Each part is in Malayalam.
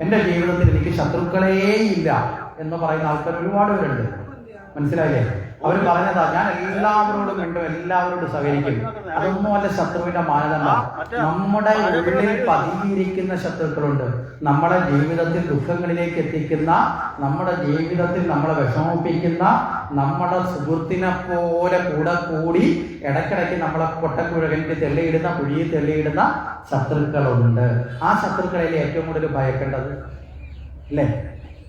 എന്റെ ജീവിതത്തിൽ എനിക്ക് ശത്രുക്കളേ ഇല്ല എന്ന് പറയുന്ന ആൾക്കാർ ഒരുപാട് പേരുണ്ട്. മനസ്സിലായില്ലേ? അവർ പറഞ്ഞതാ ഞാൻ എല്ലാവരോടും കണ്ടു എല്ലാവരോടും സഹകരിക്കും. അതൊന്നും അല്ല ശത്രുവിന്റെ മാനദണ്ഡം. നമ്മുടെ ഉള്ളിൽ പതിയിരിക്കുന്ന ശത്രുക്കളുണ്ട്. നമ്മുടെ ജീവിതത്തിൽ ദുഃഖങ്ങളിലേക്ക് എത്തിക്കുന്ന നമ്മുടെ ജീവിതത്തിൽ നമ്മളെ വിഷമിപ്പിക്കുന്ന നമ്മുടെ സുഹൃത്തിനെ പോലെ കൂടെ കൂടി ഇടയ്ക്കിടയ്ക്ക് നമ്മളെ പൊട്ടക്കുഴകനിക്ക് തെള്ളിയിടുന്ന കുഴിയിൽ തെള്ളിയിടുന്ന ശത്രുക്കളുണ്ട്. ആ ശത്രുക്കളെ ഏറ്റവും കൂടുതൽ ഭയക്കേണ്ടത്? അല്ലേ?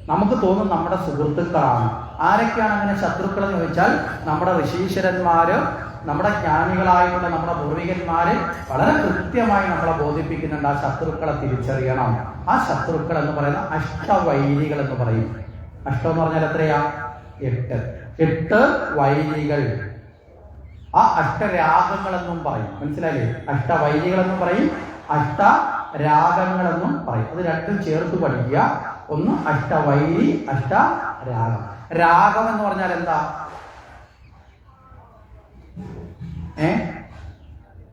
നമുക്ക് തോന്നും നമ്മുടെ സുഹൃത്തുക്കളാണ്. ആരൊക്കെയാണ് അങ്ങനെ ശത്രുക്കൾ എന്ന് ചോദിച്ചാൽ നമ്മുടെ ഋഷീശ്വരന്മാര് നമ്മുടെ ജ്ഞാനികളായിട്ടുള്ള നമ്മുടെ പൂർവികന്മാര് വളരെ കൃത്യമായി നമ്മളെ ബോധിപ്പിക്കുന്നുണ്ട് ആ ശത്രുക്കളെ തിരിച്ചറിയണം. ആ ശത്രുക്കൾ എന്ന് പറയുന്ന അഷ്ടവൈരികൾ എന്ന് പറയും. അഷ്ടം എന്ന് പറഞ്ഞാൽ എത്രയാ? എട്ട്. എട്ട് വൈരികൾ. ആ അഷ്ടരാഗങ്ങൾ എന്നും പറയും. മനസ്സിലായില്ലേ? അഷ്ടവൈരികൾ എന്നും പറയും. അഷ്ടരാഗങ്ങളെന്നും പറയും. അത് രണ്ടും ചേർത്ത് പഠിക്കുക. ഒന്ന് അഷ്ടവൈരി അഷ്ട രാഗം. രാഗം എന്ന് പറഞ്ഞാൽ എന്താ? ഏ?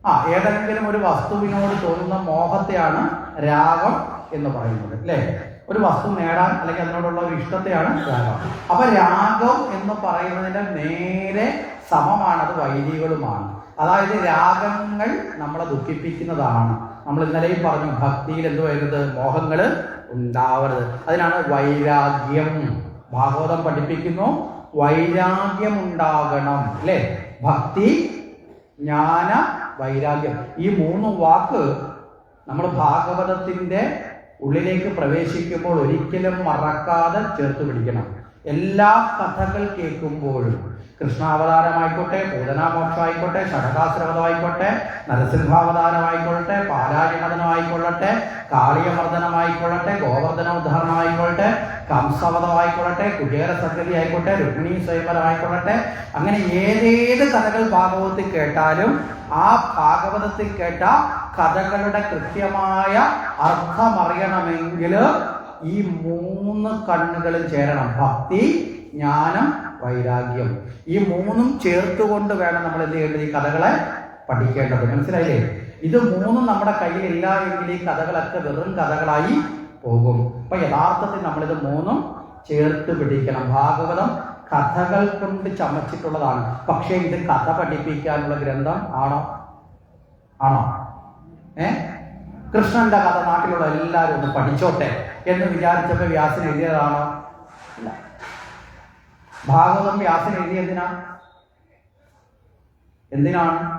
ആ ഏതെങ്കിലും ഒരു വസ്തുവിനോട് തോന്നുന്ന മോഹത്തെയാണ് രാഗം എന്ന് പറയുന്നത് അല്ലേ? ഒരു വസ്തു നേടാൻ അല്ലെങ്കിൽ അതിനോടുള്ള ഒരു ഇഷ്ടത്തെയാണ് രാഗം. അപ്പൊ രാഗം എന്ന് പറയുന്നതിന്റെ നേരെ സമമാണത് വൈദികളുമാണ് അതായത് രാഗങ്ങൾ നമ്മളെ ദുഃഖിപ്പിക്കുന്നതാണ്. നമ്മൾ ഇന്നലെയും പറഞ്ഞു ഭക്തിയിൽ എന്ത് വരുന്നത്? ഉണ്ടാവരുത്. അതിനാണ് വൈരാഗ്യം. ഭാഗവതം പഠിപ്പിക്കുന്നു വൈരാഗ്യം ഉണ്ടാകണം അല്ലേ? ഭക്തി ജ്ഞാന വൈരാഗ്യം. ഈ മൂന്ന് വാക്ക് നമ്മൾ ഭാഗവതത്തിന്റെ ഉള്ളിലേക്ക് പ്രവേശിക്കുമ്പോൾ ഒരിക്കലും മറക്കാതെ ചേർത്ത് പിടിക്കണം. എല്ലാ കഥകൾ കേൾക്കുമ്പോഴും കൃഷ്ണാവതാരമായിക്കോട്ടെ പൂതനാമോക്ഷമായിക്കോട്ടെ ഷടകാശ്രവതമായിക്കോട്ടെ നരസിംഹാവതാരമായിക്കൊള്ളട്ടെ പാലാരിമദനമായിക്കൊള്ളട്ടെ കാളിയമർദ്ദനമായിക്കൊള്ളട്ടെ ഗോവർദ്ധന ഉദ്ധാരണമായിക്കൊള്ളട്ടെ കംസവതമായിക്കൊള്ളട്ടെ കുചേര സങ്കതി ആയിക്കോട്ടെ രുക്മിണി സ്വയംവരമായിക്കൊള്ളട്ടെ അങ്ങനെ ഏതേത് കഥകൾ ഭാഗവതത്തിൽ കേട്ടാലും ആ ഭാഗവതത്തിൽ കേട്ട കഥകളുടെ കൃത്യമായ അർത്ഥമറിയണമെങ്കിൽ ഈ മൂന്ന് കണ്ണുകളും ചേരണം. ഭക്തി ജ്ഞാനം വൈരാഗ്യം. ഈ മൂന്നും ചേർത്തുകൊണ്ട് വേണം നമ്മൾ എന്ത് ചെയ്യേണ്ടത്? ഈ കഥകളെ പഠിക്കേണ്ടത്. മനസ്സിലായില്ലേ? ഇത് മൂന്നും നമ്മുടെ കയ്യിലില്ല എങ്കിൽ ഈ കഥകളൊക്കെ വെറും കഥകളായി പോകും. അപ്പൊ യഥാർത്ഥത്തിൽ നമ്മളിത് മൂന്നും ചേർത്ത് പിടിക്കണം. ഭാഗവതം കഥകൾ കൊണ്ട് ചമച്ചിട്ടുള്ളതാണ്. പക്ഷേ ഇത് കഥ പഠിപ്പിക്കാനുള്ള ഗ്രന്ഥം ആണോ? ആണോ? ഏ? കൃഷ്ണന്റെ കഥ നാട്ടിലുള്ള എല്ലാവരും ഒന്ന് പഠിച്ചോട്ടെ. എന്ന് വിചാരിച്ചപ്പോൾ വ്യാസൻ എഴുതിയതാണോ. ഇല്ല. ഭാഗവതം വ്യാസൻ എഴുതിയതിനാ എന്തിനാണ്?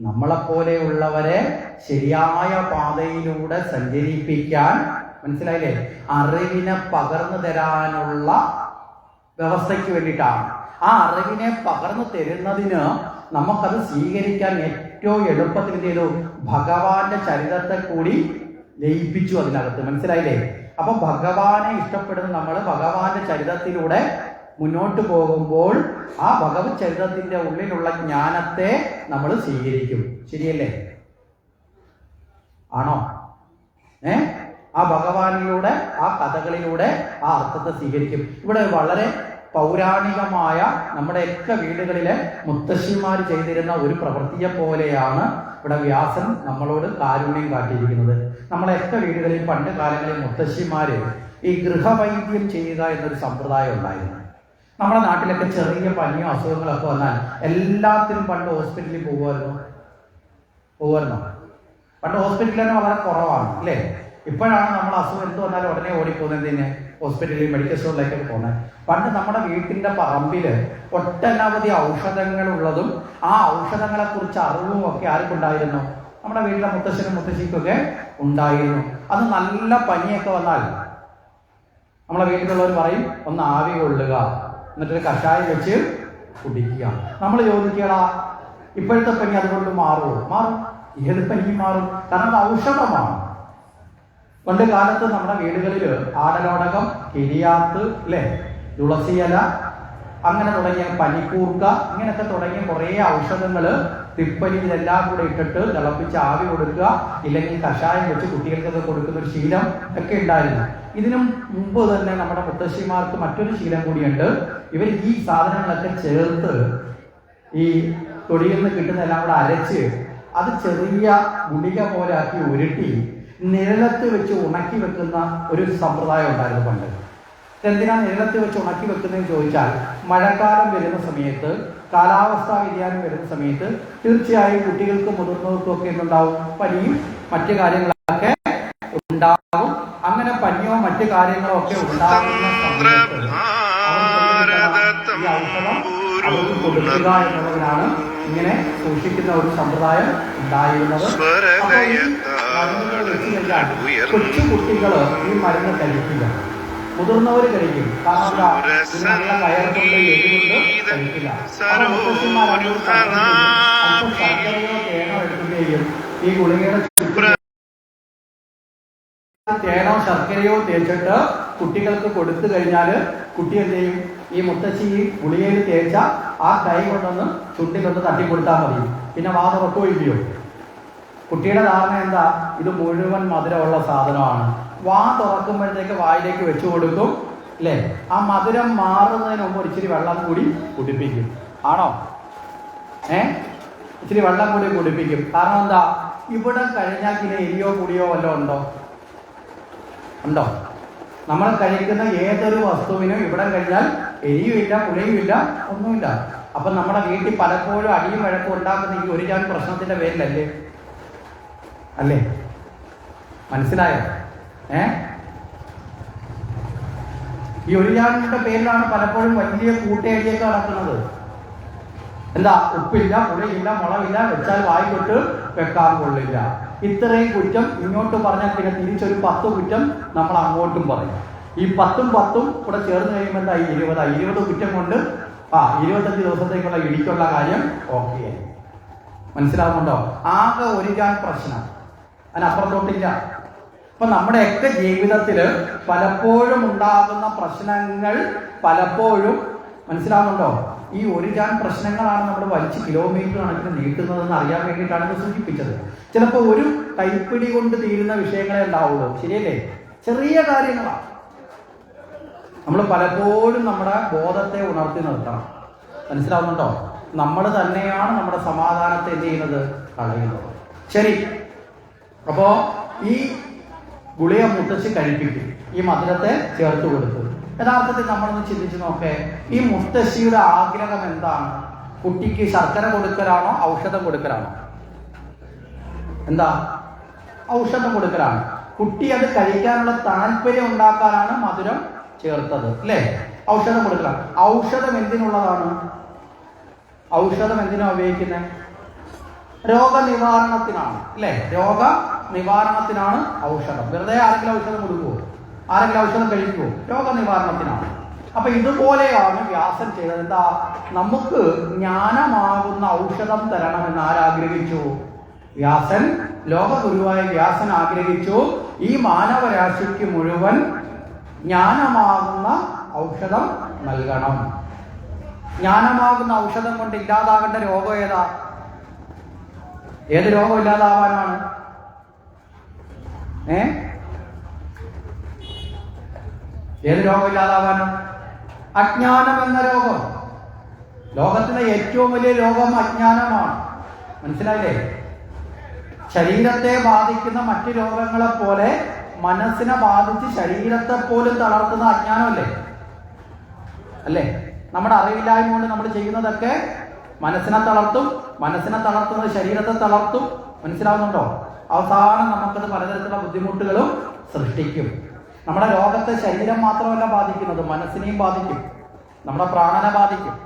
നമ്മളെപ്പോലെയുള്ളവരെ ശരിയായ പാതയിലൂടെ സഞ്ചരിപ്പിക്കാൻ മനസ്സിലായില്ലേ? അറിവിനെ പകർന്നു തരാനുള്ള വ്യവസ്ഥയ്ക്ക് വേണ്ടിയിട്ടാണ്. ആ അറിവിനെ പകർന്നു തരുന്നതിന് നമുക്കത് സ്വീകരിക്കാൻ ഏറ്റവും എളുപ്പത്തിൽ ചെയ്തു? ഭഗവാന്റെ ചരിതത്തെ കൂടി ലയിപ്പിച്ചു അതിനകത്ത്. മനസ്സിലായില്ലേ? അപ്പൊ ഭഗവാനെ ഇഷ്ടപ്പെടുന്ന നമ്മൾ ഭഗവാന്റെ ചരിതത്തിലൂടെ മുന്നോട്ട് പോകുമ്പോൾ ആ ഭഗവത് ചരിതത്തിന്റെ ഉള്ളിലുള്ള ജ്ഞാനത്തെ നമ്മൾ സ്വീകരിക്കും. ശരിയല്ലേ? ആണോ? ഏ? ആ ഭഗവാനിലൂടെ ആ കഥകളിലൂടെ ആ അർത്ഥത്തെ സ്വീകരിക്കും. ഇവിടെ വളരെ പൗരാണികമായ നമ്മുടെയൊക്കെ വീടുകളിലെ മുത്തശ്ശിമാർ ചെയ്തിരുന്ന ഒരു പ്രവൃത്തിയെ പോലെയാണ് ഇവിടെ വ്യാസൻ നമ്മളോട് കാരുണ്യം കാട്ടിയിരിക്കുന്നത്. നമ്മളൊക്കെ വീടുകളിൽ പണ്ട് കാലങ്ങളിൽ മുത്തശ്ശിമാര് ഈ ഗൃഹവൈദ്യം ചെയ്യുക എന്നൊരു സമ്പ്രദായം ഉണ്ടായിരുന്നു. നമ്മുടെ നാട്ടിലൊക്കെ ചെറിയ പനിയോ അസുഖങ്ങളൊക്കെ വന്നാൽ എല്ലാത്തിനും പണ്ട് ഹോസ്പിറ്റലിൽ പോകുമായിരുന്നു പോകുമായിരുന്നു പണ്ട് ഹോസ്പിറ്റലിൽ തന്നെ വളരെ കുറവാണ് അല്ലേ? ഇപ്പോഴാണ് നമ്മൾ അസുഖം എന്ത് വന്നാലും ഉടനെ ഓടിപ്പോകുന്നത് എന്തിന് ഹോസ്പിറ്റലിൽ മെഡിക്കൽ സ്റ്റോറിലേക്ക് പോകുന്നത്. പണ്ട് നമ്മുടെ വീട്ടിന്റെ പറമ്പിൽ ഒട്ടനവധി ഔഷധങ്ങളുള്ളതും ആ ഔഷധങ്ങളെ കുറിച്ച് അറിവും ഒക്കെ ആർക്കുണ്ടായിരുന്നു? നമ്മുടെ വീട്ടിലെ മുത്തശ്ശനും മുത്തശ്ശിക്കൊക്കെ ഉണ്ടായിരുന്നു. അത് നല്ല പനിയൊക്കെ വന്നാൽ നമ്മളെ വീട്ടിലുള്ളവർ പറയും ഒന്ന് ആവി കൊള്ളുക. എന്നിട്ടൊരു കഷായം വെച്ച് കുടിക്കുക. നമ്മൾ ചോദിക്കടാ ഇപ്പോഴത്തെ പനി അതുകൊണ്ട് മാറുമോ മാറും. ഏത് പനിക്ക് മാറും? കാരണം അത് ഔഷധമാണ്. പണ്ട് കാലത്ത് നമ്മുടെ വീടുകളിൽ ആടലോടകം കിരിയാത്ത് അല്ലെ തുളസിയല അങ്ങനെ തുടങ്ങിയ പനിക്കൂർക്ക ഇങ്ങനെയൊക്കെ തുടങ്ങിയ കുറേ ഔഷധങ്ങൾ തിപ്പലി ഇതെല്ലാം കൂടെ ഇട്ടിട്ട് തിളപ്പിച്ച് ആവി കൊടുക്കുക ഇല്ലെങ്കിൽ കഷായം വെച്ച് കുട്ടികൾക്കൊക്കെ കൊടുക്കുന്ന ഒരു ശീലം ഒക്കെ ഉണ്ടായിരുന്നു. ഇതിനും മുമ്പ് തന്നെ നമ്മുടെ മുത്തശ്ശിമാർക്ക് മറ്റൊരു ശീലം കൂടിയുണ്ട്. ഇവർ ഈ സാധനങ്ങളൊക്കെ ചേർത്ത് ഈ തൊടിയിൽ നിന്ന് കിട്ടുന്ന എല്ലാം കൂടെ അരച്ച് അത് ചെറിയ ഗുളിക പോലെ ആക്കി ഉരുട്ടി നിഴലത്ത് വെച്ച് ഉണക്കി വെക്കുന്ന ഒരു സമ്പ്രദായം ഉണ്ടായിരുന്നു പണ്ട്. എന്തിനാ നിഴലത്ത് വെച്ച് ഉണക്കി വെക്കുന്നതെന്ന് ചോദിച്ചാൽ മഴക്കാലം വരുന്ന സമയത്ത് കാലാവസ്ഥാ വ്യതിയാനം വരുന്ന സമയത്ത് തീർച്ചയായും കുട്ടികൾക്കും മുതിർന്നവർക്കും ഒക്കെ എന്തുണ്ടാവും? പനിയും മറ്റു കാര്യങ്ങളൊക്കെ ഉണ്ടാകും അങ്ങനെ പനിയോ മറ്റു കാര്യങ്ങളോ ഒക്കെ ഉണ്ടാകുന്ന കൊടുക്കുക ഇങ്ങനെ സൂക്ഷിക്കുന്ന ഒരു സമ്പ്രദായം ഉണ്ടായിരുന്നത്. മരുന്നുകൾ കൊച്ചു കുട്ടികൾ ഈ മരുന്ന് കഴിക്കില്ല. മുതിർന്നവർ കഴിക്കും. കാരണം കയറുകൊണ്ട് കഴിക്കില്ല. തേനോ എടുക്കുകയും ഈ ഗുളികയുടെ തേനോ ശർക്കരയോ തേച്ചിട്ട് കുട്ടികൾക്ക് കൊടുത്തു കഴിഞ്ഞാൽ കുട്ടി എന്ത് ചെയ്യും? ഈ മുത്തശ്ശി ഈ ഗുളികയിൽ തേച്ച ആ കൈ കൊണ്ടൊന്ന് ചുണ്ടിലൊന്ന് തട്ടി കൊടുത്താൽ മതി. പിന്നെ വാദം ഒക്കെ തുറക്കുകയില്ലയോ കുട്ടിയുടെ ധാരണ എന്താ? ഇത് മുഴുവൻ മധുരമുള്ള സാധനമാണ്. വാ തുറക്കുമ്പോഴത്തേക്ക് വായിലേക്ക് വെച്ചു കൊടുക്കും അല്ലേ? ആ മധുരം മാറുന്നതിന് മുമ്പ് ഇച്ചിരി വെള്ളം കൂടി കുടിപ്പിക്കും. ആണോ? ഏ? ഇച്ചിരി വെള്ളം കൂടി കുടിപ്പിക്കും. കാരണം എന്താ? ഇവിടെ കഴിഞ്ഞാൽ പിന്നെ എരിയോ പുളിയോ വല്ലതും ഉണ്ടോ? ഉണ്ടോ? നമ്മൾ കഴിക്കുന്ന ഏതൊരു വസ്തുവിനും ഇവിടെ കഴിഞ്ഞാൽ എരിയുമില്ല പുളിയുമില്ല ഒന്നുമില്ല. അപ്പൊ നമ്മുടെ വീട്ടിൽ പലപ്പോഴും അടിയും വഴക്കും ഉണ്ടാക്കുന്ന ഈ ഒരു ഞാൻ പ്രശ്നത്തിന്റെ പേരിലല്ലേ? അല്ലേ? മനസ്സിലായോ? ഏ? ഈ ഒരു പേരിലാണ് പലപ്പോഴും വലിയ കൂട്ടയടിയൊക്കെ നടക്കുന്നത്. എന്താ? ഉപ്പില്ല പുളിയില്ല മുളവില്ല വെച്ചാൽ വായിക്കൊട്ട് വെക്കാൻ കൊള്ളില്ല. ഇത്രയും കുറ്റം ഇങ്ങോട്ട് പറഞ്ഞാൽ പിന്നെ തിരിച്ചൊരു പത്ത് കുറ്റം നമ്മൾ അങ്ങോട്ടും പറയും. ഈ പത്തും പത്തും കൂടെ ചേർന്ന് കഴിയുമ്പോൾ എന്താ? ഈ ഇരുപതാ. കുറ്റം കൊണ്ട് ആ ഇരുപത്തഞ്ച് ദിവസത്തേക്കുള്ള ഇടിക്കുള്ള കാര്യം ഓക്കെ മനസ്സിലാവുന്നുണ്ടോ? ആകെ ഒരു പ്രശ്നം. അതിനപ്പുറത്തോട്ടില്ല അപ്പൊ നമ്മുടെയൊക്കെ ജീവിതത്തിൽ പലപ്പോഴും ഉണ്ടാകുന്ന പ്രശ്നങ്ങൾ പലപ്പോഴും മനസ്സിലാവുന്നുണ്ടോ? ഈ ഒരു ജാൻ പ്രശ്നങ്ങളാണ് നമ്മൾ വലിച്ച് കിലോമീറ്റർ കണക്കിന് നീട്ടുന്നതെന്ന് അറിയാൻ വേണ്ടിയിട്ടാണ് ഇത് സൂചിപ്പിച്ചത്. ചിലപ്പോൾ ഒരു കൈപ്പിടി കൊണ്ട് തീരുന്ന വിഷയങ്ങളെ ഉണ്ടാവുള്ളൂ. ശരിയല്ലേ? ചെറിയ കാര്യങ്ങളാണ് നമ്മൾ പലപ്പോഴും നമ്മുടെ ബോധത്തെ ഉണർത്തി നിർത്തണം. മനസ്സിലാവുന്നുണ്ടോ? നമ്മൾ തന്നെയാണ് നമ്മുടെ സമാധാനത്തെ എന്ത് ചെയ്യുന്നത്? കളയുന്നത്. ശരി. അപ്പോ ഈ ഗുളിക മുത്തശ്ശി കഴിപ്പിക്കും. ഈ മധുരത്തെ ചേർത്ത് കൊടുത്തു യഥാർത്ഥത്തിൽ നമ്മളൊന്ന് ചിന്തിച്ചു നോക്കേ ഈ മുത്തശ്ശിയുടെ ആഗ്രഹം എന്താണ്? കുട്ടിക്ക് ശർക്കര കൊടുക്കലാണോ ഔഷധം കൊടുക്കലാണോ? എന്താ? ഔഷധം കൊടുക്കലാണ്. കുട്ടി അത് കഴിക്കാനുള്ള താല്പര്യം ഉണ്ടാക്കാനാണ് മധുരം ചേർത്തത് അല്ലേ? ഔഷധം കൊടുക്കലാണ്. ഔഷധം എന്തിനുള്ളതാണ്? ഔഷധം എന്തിനാ ഉപയോഗിക്കുന്നത് രോഗനിവാരണത്തിനാണ് അല്ലേ? രോഗ നിവാരണത്തിനാണ് ഔഷധം. വെറുതെ ആരെങ്കിലും ഔഷധം കൊടുക്കുമോ ആരെങ്കിലും ഔഷധം കഴിക്കുമോ രോഗനിവാരണത്തിനാണ്. അപ്പൊ ഇതുപോലെയാണ് വ്യാസൻ ചെയ്തത്. എന്താ? നമുക്ക് ജ്ഞാനമാകുന്ന ഔഷധം തരണം എന്ന് ആരാഗ്രഹിച്ചു? വ്യാസൻ ലോകഗുരുവായ വ്യാസൻ ആഗ്രഹിച്ചു ഈ മാനവരാശിക്ക് മുഴുവൻ ജ്ഞാനമാകുന്ന ഔഷധം നൽകണം. ജ്ഞാനമാകുന്ന ഔഷധം കൊണ്ട് ഇല്ലാതാകേണ്ട രോഗം ഏതാ? ഏത് രോഗം ഇല്ലാതാവാനാണ്? ഏത് രോഗം ഇല്ലാതാവാനോ അജ്ഞാനം എന്ന രോഗം. ലോകത്തിലെ ഏറ്റവും വലിയ രോഗം അജ്ഞാനമാണ്. മനസ്സിലായില്ലേ? ശരീരത്തെ ബാധിക്കുന്ന മറ്റു രോഗങ്ങളെ പോലെ മനസ്സിനെ ബാധിച്ച് ശരീരത്തെ പോലും തളർത്തുന്ന അജ്ഞാനമല്ലേ? അല്ലേ? നമ്മുടെ അറിവില്ലായ്മ കൊണ്ട് നമ്മൾ ചെയ്യുന്നതൊക്കെ മനസ്സിനെ തളർത്തും മനസ്സിനെ തളർത്തുന്നത് ശരീരത്തെ തളർത്തും. മനസ്സിലാവുന്നുണ്ടോ? അവസാനം നമുക്കത് പലതരത്തിലുള്ള ബുദ്ധിമുട്ടുകളും സൃഷ്ടിക്കും. നമ്മുടെ ലോകത്തെ ശരീരം മാത്രമല്ല ബാധിക്കുന്നത് മനസ്സിനെയും ബാധിക്കും. നമ്മുടെ പ്രാണനെ ബാധിക്കും.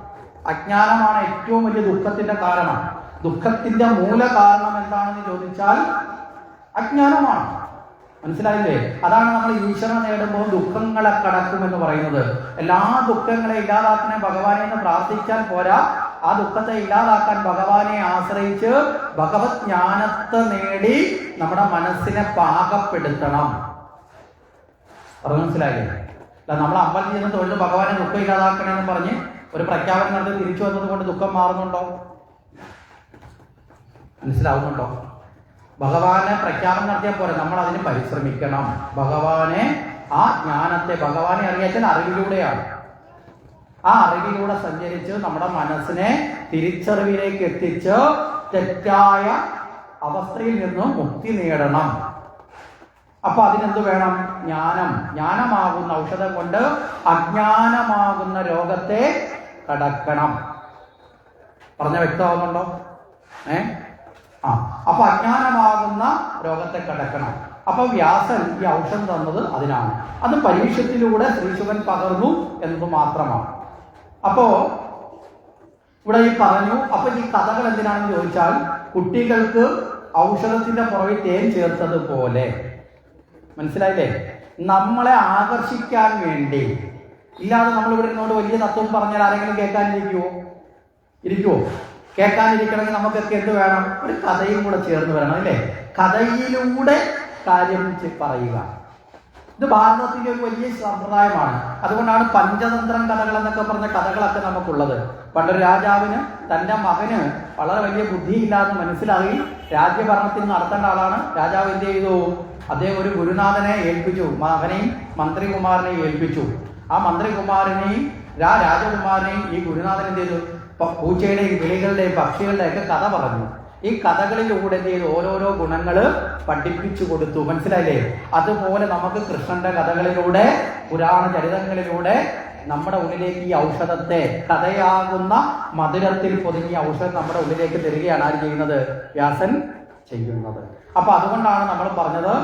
അജ്ഞാനമാണ് ഏറ്റവും വലിയ ദുഃഖത്തിന്റെ കാരണം. ദുഃഖത്തിന്റെ മൂല കാരണം എന്താണെന്ന് ചോദിച്ചാൽ അജ്ഞാനമാണ്. മനസ്സിലായില്ലേ? അതാണ് നമ്മൾ ഈശ്വരനെ നേടുമ്പോൾ ദുഃഖങ്ങളെ കടക്കും എന്ന് പറയുന്നത്. എല്ലാ ദുഃഖങ്ങളെ ഇല്ലാതാക്കണേ ഭഗവാനെ എന്ന് പ്രാർത്ഥിച്ചാൽ പോരാ. ആ ദുഃഖത്തെ ഇല്ലാതാക്കാൻ ഭഗവാനെ ആശ്രയിച്ച് ഭഗവത് ജ്ഞാനത്തെ നേടി നമ്മുടെ മനസ്സിനെ പാകപ്പെടുത്തണം. അത് മനസ്സിലായില്ലേ? നമ്മൾ അമ്പലത്തിൽ ചെന്ന് തൊഴിൽ ഭഗവാനെ ദുഃഖം ഇല്ലാതാക്കണമെന്ന് പറഞ്ഞ് ഒരു പ്രഖ്യാപനം നടത്തി തിരിച്ചു വന്നത് കൊണ്ട് ദുഃഖം മാറുന്നുണ്ടോ? മനസ്സിലാവുന്നുണ്ടോ? ഭഗവാനെ പ്രഖ്യാപനം നടത്തിയാൽ പോരെ നമ്മൾ അതിന് പരിശ്രമിക്കണം. ഭഗവാനെ ആ ജ്ഞാനത്തെ ഭഗവാനെ അറിയാച്ചാൽ അറിവിലൂടെയാണ്. ആ അറിവിലൂടെ സഞ്ചരിച്ച് നമ്മുടെ മനസ്സിനെ തിരിച്ചറിവിലേക്ക് എത്തിച്ച് തെറ്റായ അവസ്ഥയിൽ നിന്നും മുക്തി നേടണം. അപ്പൊ അതിനെന്ത് വേണം? ജ്ഞാനം. ജ്ഞാനമാകുന്ന ഔഷധം കൊണ്ട് അജ്ഞാനമാകുന്ന രോഗത്തെ കടക്കണം. പറഞ്ഞ വ്യക്തമാകുന്നുണ്ടോ ഏ? ആ. അപ്പൊ അജ്ഞാനമാകുന്ന രോഗത്തെ കടക്കണം. അപ്പൊ വ്യാസൻ ഈ ഔഷധം തന്നത് അതിനാണ്. അത് പരീക്ഷത്തിലൂടെ ശ്രീശുഖൻ പകർന്നു എന്നത് മാത്രമാണ്. അപ്പോ ഇവിടെ ഈ പറഞ്ഞു അപ്പൊ ഈ കഥകൾ എന്തിനാണെന്ന് ചോദിച്ചാൽ കുട്ടികൾക്ക് ഔഷധത്തിന്റെ പുറകിൽ തേൻ ചേർത്തതുപോലെ. മനസ്സിലായില്ലേ? നമ്മളെ ആകർഷിക്കാൻ വേണ്ടി. ഇല്ലാതെ നമ്മൾ ഇവിടെ നിന്നോട് വലിയ തത്വം പറഞ്ഞാൽ ആരെങ്കിലും കേൾക്കാനിരിക്കുവോ? ഇരിക്കുവോ? കേൾക്കാനിരിക്കണമെങ്കിൽ നമുക്കൊക്കെ എന്ത് വേണം? ഒരു കഥയും കൂടെ ചേർന്ന് വരണം അല്ലേ? കഥയിലൂടെ കാര്യം പറയുക. ഇത് ഭാരതത്തിന്റെ ഒരു വലിയ സമ്പ്രദായമാണ്. അതുകൊണ്ടാണ് പഞ്ചതന്ത്രം കഥകൾ എന്നൊക്കെ പറഞ്ഞ കഥകളൊക്കെ നമുക്കുള്ളത്. പണ്ടൊരു രാജാവിന് തന്റെ മകന് വളരെ വലിയ ബുദ്ധിയില്ലാന്ന് മനസ്സിലായി രാജ്യഭരണത്തിൽ നടത്തേണ്ട ആളാണ്. രാജാവ് എന്ത് ചെയ്തു? അദ്ദേഹം ഒരു ഗുരുനാഥനെ ഏൽപ്പിച്ചു. മകനെയും മന്ത്രികുമാരനെയും ഏൽപ്പിച്ചു. ആ മന്ത്രികുമാരനെയും രാജകുമാരനെയും ഈ ഗുരുനാഥൻ എന്ത് ചെയ്തു? പൂച്ചയുടെയും കിളികളുടെയും പക്ഷികളുടെയും ഒക്കെ കഥ പറഞ്ഞു. ഈ കഥകളിലൂടെ എന്ത് ഓരോരോ ഗുണങ്ങൾ പഠിപ്പിച്ചു കൊടുത്തു. മനസ്സിലായില്ലേ? അതുപോലെ നമുക്ക് കൃഷ്ണന്റെ കഥകളിലൂടെ പുരാണ ചരിതങ്ങളിലൂടെ നമ്മുടെ ഉള്ളിലേക്ക് ഈ ഔഷധത്തെ കഥയാകുന്ന മധുരത്തിൽ പൊതുങ്ങിയ ഔഷധം നമ്മുടെ ഉള്ളിലേക്ക് തരികയാണ് ആര് ചെയ്യുന്നത്? വ്യാസൻ ചെയ്യുന്നത്. അപ്പൊ അതുകൊണ്ടാണ് നമ്മൾ പറഞ്ഞത്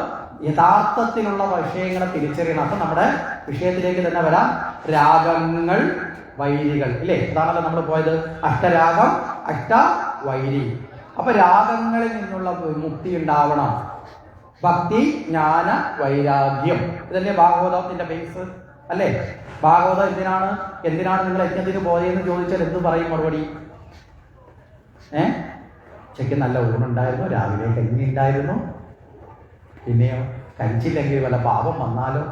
യഥാർത്ഥത്തിലുള്ള വിഷയങ്ങളെ തിരിച്ചറിയണം. അപ്പൊ നമ്മുടെ വിഷയത്തിലേക്ക് തന്നെ വരാം. രാഗങ്ങൾ വൈരികൾ. ഇല്ലേ? അതാണല്ലോ നമ്മൾ പോയത്. അഷ്ടരാഗം അഷ്ട വൈരി അപ്പൊ രാഗങ്ങളിൽ നിന്നുള്ള മുക്തി ഉണ്ടാവണം. ഭക്തി ജ്ഞാന വൈരാഗ്യം. ഇതല്ലേ ഭാഗവതത്തിന്റെ ബേസ് അല്ലേ? ഭാഗവതം എന്തിനാണ്? എന്തിനാണ് നിങ്ങൾ യജ്ഞത്തിന് പോയതെന്ന് ചോദിച്ചാൽ എന്ത് പറയും മറുപടി? ഏ? ഉച്ചയ്ക്ക് നല്ല ഊണുണ്ടായിരുന്നു രാവിലെ കഞ്ഞി ഉണ്ടായിരുന്നു. പിന്നെയോ കഴിച്ചില്ലെങ്കിൽ വല്ല പാപം വന്നാലോ?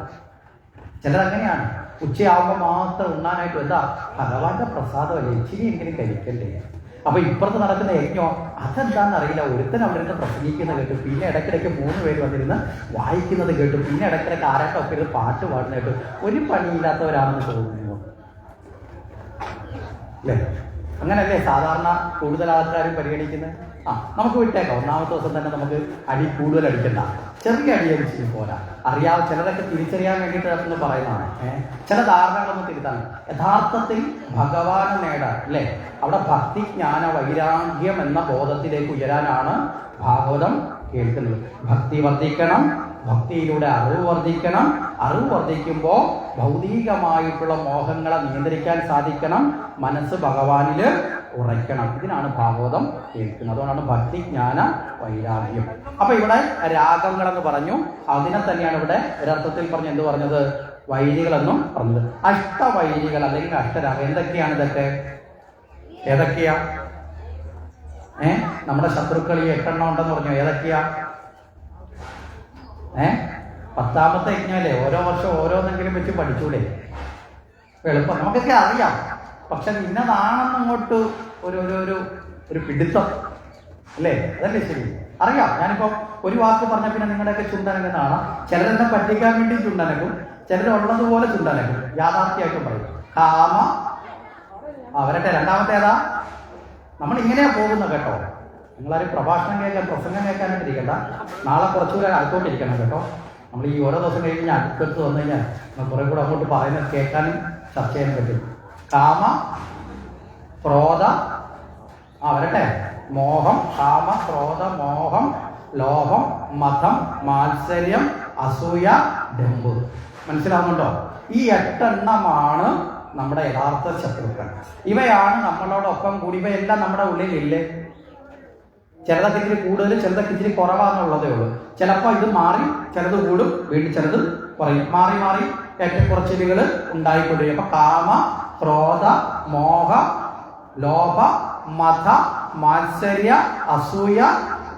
ചിലതങ്ങനെയാണ് ഉച്ചയാവുമ്പോൾ മാത്രം ഉണ്ണാനായിട്ട് എന്താ? ഭഗവാന്റെ പ്രസാദമല്ലേ? ഇച്ചിരിയെങ്കിലും കഴിക്കണ്ടേ? അപ്പൊ ഇപ്പുറത്ത് നടക്കുന്ന യജ്ഞം അതെന്താണെന്ന് അറിയില്ല. ഒരുത്തൻ അവിടെ നിന്ന് പ്രസംഗിക്കുന്ന കേട്ടു. പിന്നെ ഇടയ്ക്കിടയ്ക്ക് മൂന്ന് പേര് വന്നിരുന്ന് വായിക്കുന്നത് കേട്ടു. പിന്നെ ഇടയ്ക്കിടയ്ക്ക് ആരാട്ടം ഒക്കെ ഇരുന്ന് പാട്ട് പാടുന്ന കേട്ടു. ഒരു പണിയില്ലാത്തവരാണെന്ന് തോന്നുന്നു. അല്ലേ? അങ്ങനല്ലേ സാധാരണ കൂടുതൽ ആൾക്കാരും പരിഗണിക്കുന്നത്? ആ നമുക്ക് വിട്ടേക്കാം. ഒന്നാമത്തെ ദിവസം തന്നെ നമുക്ക് അടി കൂടുതൽ അടിക്കണ്ട. ചെറിയ അടിയടിച്ചിട്ട് പോരാ. അറിയാതെ ചിലരൊക്കെ തിരിച്ചറിയാൻ വേണ്ടിയിട്ട് എന്ന് പറയുന്നതാണ്. ചില ധാരണകളൊന്നും തിരുത്താണ് യഥാർത്ഥത്തിൽ ഭഗവാനെ നേടാൻ അല്ലേ? അവിടെ ഭക്തി ജ്ഞാന വൈരാഗ്യം എന്ന ബോധത്തിലേക്ക് ഉയരാനാണ് ഭാഗവതം കേൾക്കുന്നത്. ഭക്തി വർദ്ധിക്കണം ഭക്തിയിലൂടെ അറിവ് വർദ്ധിക്കണം. അറിവ് വർദ്ധിക്കുമ്പോൾ ഭൗതികമായിട്ടുള്ള മോഹങ്ങളെ നിയന്ത്രിക്കാൻ സാധിക്കണം മനസ്സ് ഭഗവാനിൽ. ഉറയ്ക്കണം. ഇതിനാണ് ഭാഗവതം കേൾക്കുന്നത്. അതുകൊണ്ടാണ് ഭക്തി ജ്ഞാന വൈരാഗ്യം. അപ്പൊ ഇവിടെ രാഗങ്ങൾ എന്ന് പറഞ്ഞു. അതിനെ തന്നെയാണ് ഇവിടെ ഒരർത്ഥത്തിൽ പറഞ്ഞ് എന്ത് പറഞ്ഞത്? വൈരികളെന്നും പറഞ്ഞത്. അഷ്ടവൈരികൾ അല്ലെങ്കിൽ അഷ്ടരാഗം. എന്തൊക്കെയാണ് ഇതൊക്കെ? ഏതൊക്കെയാ? ഏ? നമ്മുടെ ശത്രുക്കൾ ഈ എട്ടെണ്ണം ഉണ്ടെന്ന് പറഞ്ഞു? ഏതൊക്കെയാ? ഏ? പത്താമത്തെ യജ്ഞല്ലേ? ഓരോ വർഷം ഓരോന്നെങ്കിലും വെച്ച് പഠിച്ചൂടെ? എളുപ്പം. നമുക്കൊക്കെ അറിയാം. പക്ഷെ ഇന്നതാണെന്ന് അങ്ങോട്ട് ഒരു ഒരു ഒരു ഒരു പിടുത്തം. അല്ലേ? അതല്ലേ ശരി? അറിയാം. ഞാനിപ്പോ ഒരു വാക്ക് പറഞ്ഞ പിന്നെ നിങ്ങളുടെയൊക്കെ ചുണ്ടനങ്ങുന്നതാണ് ചിലരെന്നെ പറ്റിക്കാൻ വേണ്ടി ചുണ്ടനക്കും ചിലരുള്ളതുപോലെ ചുണ്ടനക്കും. യാഥാർത്ഥ്യമായിട്ടും പറയും. കാമ. ആ രണ്ടാമത്തെ ഏതാ നമ്മൾ ഇങ്ങനെയാ പോകുന്നത് കേട്ടോ. നിങ്ങളാരും പ്രഭാഷണം കേൾക്കാൻ പ്രസംഗം കേൾക്കാനായിട്ടിരിക്കണ്ട നാളെ കുറച്ചുകൂടെ അടുത്തോട്ടിരിക്കണം കേട്ടോ. നമ്മൾ ഈ ഓരോ ദിവസം കഴിഞ്ഞ് അടുത്തടുത്ത് വന്നു കഴിഞ്ഞാൽ നമ്മൾ കുറെ കൂടെ അങ്ങോട്ട് പറയുന്നത് കേൾക്കാനും ചർച്ച ചെയ്യാനും പറ്റും. കാമ ക്രോധ ആ വരട്ടെ. മോഹം കാമ ക്രോധ മോഹം ലോഹം മതം മാത്സര്യം അസൂയ ഡെമ്പു. മനസ്സിലാവുന്നുണ്ടോ? ഈ എട്ടെണ്ണമാണ് നമ്മുടെ യഥാർത്ഥ ശത്രുക്കൾ. ഇവയാണ് നമ്മളോടൊപ്പം കൂടി. ഇവയെല്ലാം നമ്മുടെ ഉള്ളിലില്ലേ? ചിലതൊക്കെ ഇത്തിരി കൂടുതൽ ചിലതൊക്കെ ഇത്തിരി കുറവാന്നുള്ളതേ ഉള്ളൂ. ചിലപ്പോൾ ഇത് മാറി ചിലത് കൂടും വീണ്ടും ചിലത് കുറയും. മാറി മാറി ഏറ്റക്കുറച്ചിലുകൾ ഉണ്ടായിക്കൊണ്ടിരിക്കും. അപ്പൊ കാമ ക്രോധ മോഹ ലോഭ മത മാത്സര്യ അസൂയ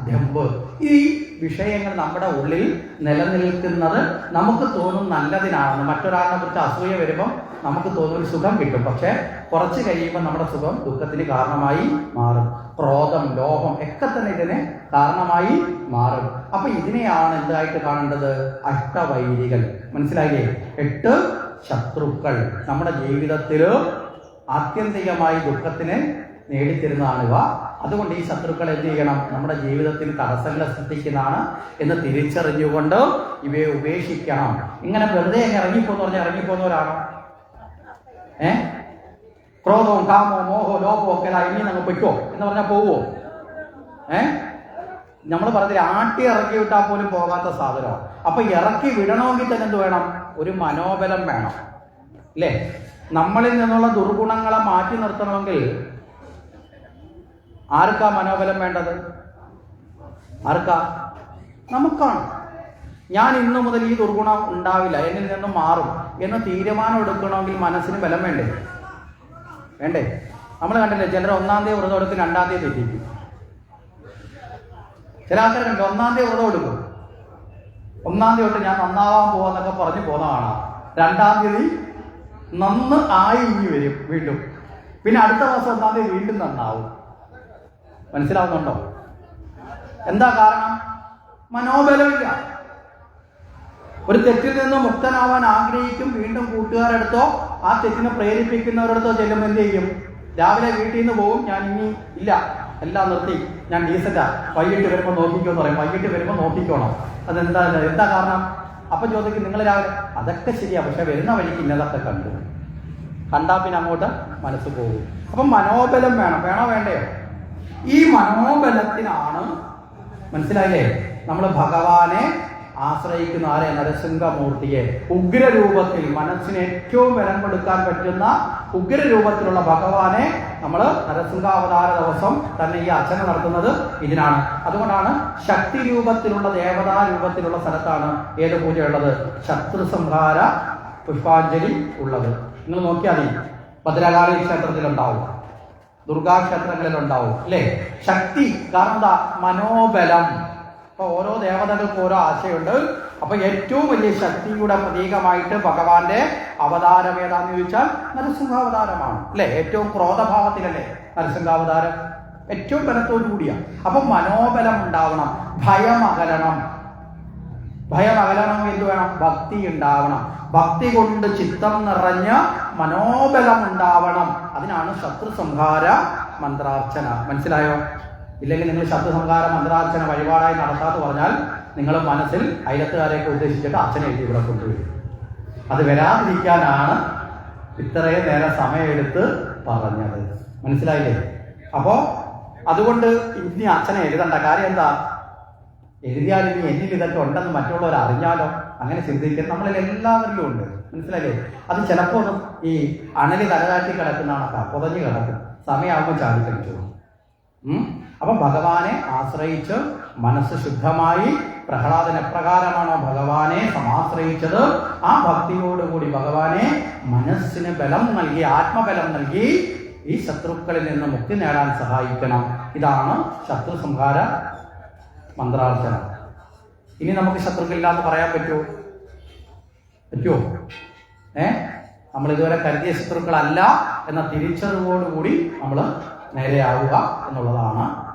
ഡംബ് ഈ വിഷയങ്ങൾ നമ്മുടെ ഉള്ളിൽ നിലനിൽക്കുന്നത് നമുക്ക് തോന്നും നല്ലതിനാണെന്ന്. മറ്റൊരാളിനെ കുറിച്ച് അസൂയ വരുമ്പോൾ നമുക്ക് തോന്നും ഒരു സുഖം കിട്ടും. പക്ഷെ കുറച്ച് കഴിയുമ്പോൾ നമ്മുടെ സുഖം ദുഃഖത്തിന് കാരണമായി മാറും. ക്രോധം ലോഭം ഒക്കെ തന്നെ ഇതിന് കാരണമായി മാറും. അപ്പൊ ഇതിനെയാണ് എന്തായിട്ട് കാണേണ്ടത്? അഷ്ടവൈരികൾ. മനസ്സിലായില്ലേ? എട്ട് ശത്രുക്കൾ നമ്മുടെ ജീവിതത്തിൽ ആത്യന്തികമായി ദുഃഖത്തിന് നേടിത്തരുന്നതാണ് ഇവ. അതുകൊണ്ട് ഈ ശത്രുക്കൾ എന്ത് ചെയ്യണം? നമ്മുടെ ജീവിതത്തിൽ തടസ്സങ്ങൾ സൃഷ്ടിക്കുന്നതാണ് എന്ന് തിരിച്ചറിഞ്ഞുകൊണ്ട് ഇവയെ ഉപേക്ഷിക്കണം. ഇങ്ങനെ വെറുതെ ഇറങ്ങിപ്പോന്ന് പറഞ്ഞാൽ ഇറങ്ങിപ്പോന്നവരാണോ? ഏ? ക്രോധവും കാമവും മോഹോ ലോപവും ഒക്കെ ഇനി നമ്മൾ പൊയ്ക്കോ എന്ന് പറഞ്ഞാൽ പോവോ? ഏ? നമ്മൾ പറഞ്ഞില്ല ആട്ടി ഇറക്കി വിട്ടാൽ പോലും പോകാത്ത സാധനമാണ്. അപ്പൊ ഇറക്കി വിടണമെങ്കിൽ തന്നെ എന്ത് വേണം? ഒരു മനോബലം വേണം. അല്ലേ നമ്മളിൽ നിന്നുള്ള ദുർഗുണങ്ങളെ മാറ്റി നിർത്തണമെങ്കിൽ ആർക്കാ മനോബലം വേണ്ടത്? ആർക്കാ? നമുക്കാണ്. ഞാൻ ഇന്നു മുതൽ ഈ ദുർഗുണം ഉണ്ടാവില്ല. എന്നിൽ നിന്നും മാറും. എന്ന് തീരുമാനം എടുക്കണമെങ്കിൽ മനസ്സിന് ബലം വേണ്ടേ? വേണ്ടേ? നമ്മൾ കണ്ടില്ലേ ചിലർ ഒന്നാം തീയതി വ്രതം എടുക്കും രണ്ടാം തീയതി തെറ്റിക്കും. ചില ആൾക്കാർ ഒന്നാം തീയതി വ്രതം എടുക്കും. ഒന്നാം തീയതി ഞാൻ നന്നാവാൻ പോവാന്നൊക്കെ പറഞ്ഞു പോന്നതാണ്. രണ്ടാം തീയതി നന്ന് ആയി ഇനി വരും വീണ്ടും. പിന്നെ അടുത്ത മാസം ഒന്നാം തീയതി വീണ്ടും നന്നാവും. മനസ്സിലാവുന്നുണ്ടോ? എന്താ കാരണം? മനോബലമില്ല. ഒരു തെറ്റിൽ നിന്ന് മുക്തനാവാൻ ആഗ്രഹിക്കും വീണ്ടും കൂട്ടുകാരടുത്തോ ആ തെറ്റിനെ പ്രേരിപ്പിക്കുന്നവരടുത്തോ ചെല്ലുമ്പോൾ എന്ത് ചെയ്യും? രാവിലെ വീട്ടിൽ നിന്ന് പോകും ഞാൻ ഇനി ഇല്ല. എല്ലാം നിർത്തി. ഞാൻ ഡീസന്റാ വൈകിട്ട് വരുമ്പോൾ നോക്കിക്കോന്ന് പറയും. വൈകിട്ട് വരുമ്പോൾ നോക്കിക്കോണം. അതെന്താ എന്താ കാരണം? അപ്പൊ ചോദിക്കും നിങ്ങൾ രാവിലെ അതൊക്കെ ശരിയാ. പക്ഷെ വരുന്ന വഴിക്ക് ഇന്നതൊക്കെ കണ്ടു. കണ്ടാ പിന്നെ അങ്ങോട്ട് മനസ്സ് പോകും. അപ്പം മനോബലം വേണം. വേണോ വേണ്ടയോ? ഈ മനോബലത്തിനാണ് മനസ്സിലായില്ലേ? നമ്മൾ ഭഗവാനെ ആശ്രയിക്കുന്ന ആരെ? നരസിംഹമൂർത്തിയെ. ഉഗ്രരൂപത്തിൽ മനസ്സിന് ഏറ്റവും വിലം കൊടുക്കാൻ പറ്റുന്ന ഉഗ്രരൂപത്തിലുള്ള ഭഗവാനെ നമ്മൾ നരസിംഹാവതാര ദിവസം തന്നെ ഈ അർച്ചന നടത്തുന്നത് ഇതിനാണ്. അതുകൊണ്ടാണ് ശക്തി രൂപത്തിലുള്ള ദേവതാ രൂപത്തിലുള്ള സ്ഥലത്താണ് ഏത് പൂജയുള്ളത്? ശത്രു സംഹാര പുഷ്പാഞ്ജലി ഉള്ളത്. നിങ്ങൾ നോക്കിയാൽ മതി. ഭദ്രകാളി ക്ഷേത്രത്തിലുണ്ടാവും. ദുർഗാക്ഷേത്രങ്ങളിൽ ഉണ്ടാവും അല്ലേ? ശക്തി കാരണം മനോബലം. ഇപ്പൊ ഓരോ ദേവതകൾക്കും ഓരോ ആശയമുണ്ട്. അപ്പൊ ഏറ്റവും വലിയ ശക്തിയുടെ പ്രതീകമായിട്ട് ഭഗവാന്റെ അവതാരം ഏതാന്ന് ചോദിച്ചാൽ നരസിംഹാവതാരമാണ്. അല്ലെ? ഏറ്റവും ക്രോധഭാവത്തിലല്ലേ നരസിംഹാവതാരം? ഏറ്റവും ബലത്തോടു കൂടിയാ. അപ്പൊ മനോബലം ഉണ്ടാവണം ഭയം അകലണം ഭയം അകലണം എന്ത് വേണം? ഭക്തി ഉണ്ടാവണം. ഭക്തി കൊണ്ട് ചിത്തം നിറഞ്ഞ മനോബലം ഉണ്ടാവണം. അതിനാണ് ശത്രു സംഹാര മന്ത്രാർച്ചന. മനസ്സിലായോ? ഇല്ലെങ്കിൽ നിങ്ങൾ ശത്രു സംഹാര മന്ത്രാർച്ചന വഴിപാടായി നടത്താന്ന് പറഞ്ഞാൽ നിങ്ങൾ മനസ്സിൽ അയലത്തുകാരെയൊക്കെ ഉദ്ദേശിച്ചിട്ട് അച്ഛനെ എഴുതി ഇവിടെ കൊണ്ടുവരും. അത് വരാതിരിക്കാനാണ് ഇത്രയും നേരം സമയമെടുത്ത് പറഞ്ഞത്. മനസ്സിലായില്ലേ? അപ്പോ അതുകൊണ്ട് ഇനി അച്ഛനെ എഴുതണ്ട. കാര്യം എന്താ? എഴുതിയാൽ ഇനി എന്നിൽ ഇതൊക്കെ ഉണ്ടെന്ന് മറ്റുള്ളവർ അറിഞ്ഞാലോ? അങ്ങനെ ചിന്തിക്കുന്നത് നമ്മളിൽ എല്ലാവരിലും ഉണ്ട്. മനസ്സിലായില്ലേ? അത് ചിലപ്പോൾ ഈ അണലി തലതാറ്റി കിടക്കുന്നതാണൊക്കെ പുതഞ്ഞു കിടക്കും. സമയമാകുമ്പോൾ ചാടി കഴിച്ചു അപ്പൊ ഭഗവാനെ ആശ്രയിച്ച് മനസ്സ് ശുദ്ധമായി പ്രഹ്ലാദൻ എപ്രകാരമാണോ ഭഗവാനെ സമാശ്രയിച്ചത്? ആ ഭക്തിയോടുകൂടി ഭഗവാനെ മനസ്സിന് ബലം നൽകി ആത്മബലം നൽകി ഈ ശത്രുക്കളിൽ നിന്ന് മുക്തി നേടാൻ സഹായിക്കണം. ഇതാണ് ശത്രു സംഹാര മന്ത്രാർച്ചന. ഇനി നമുക്ക് ശത്രുക്കളില്ല എന്ന് പറയാൻ പറ്റുമോ? പറ്റുമോ? ഏ? നമ്മൾ ഇതുവരെ കരുതിയ ശത്രുക്കളല്ല എന്ന തിരിച്ചറിവോടുകൂടി നമ്മൾ നേരെയാവുക എന്നുള്ളതാണ്.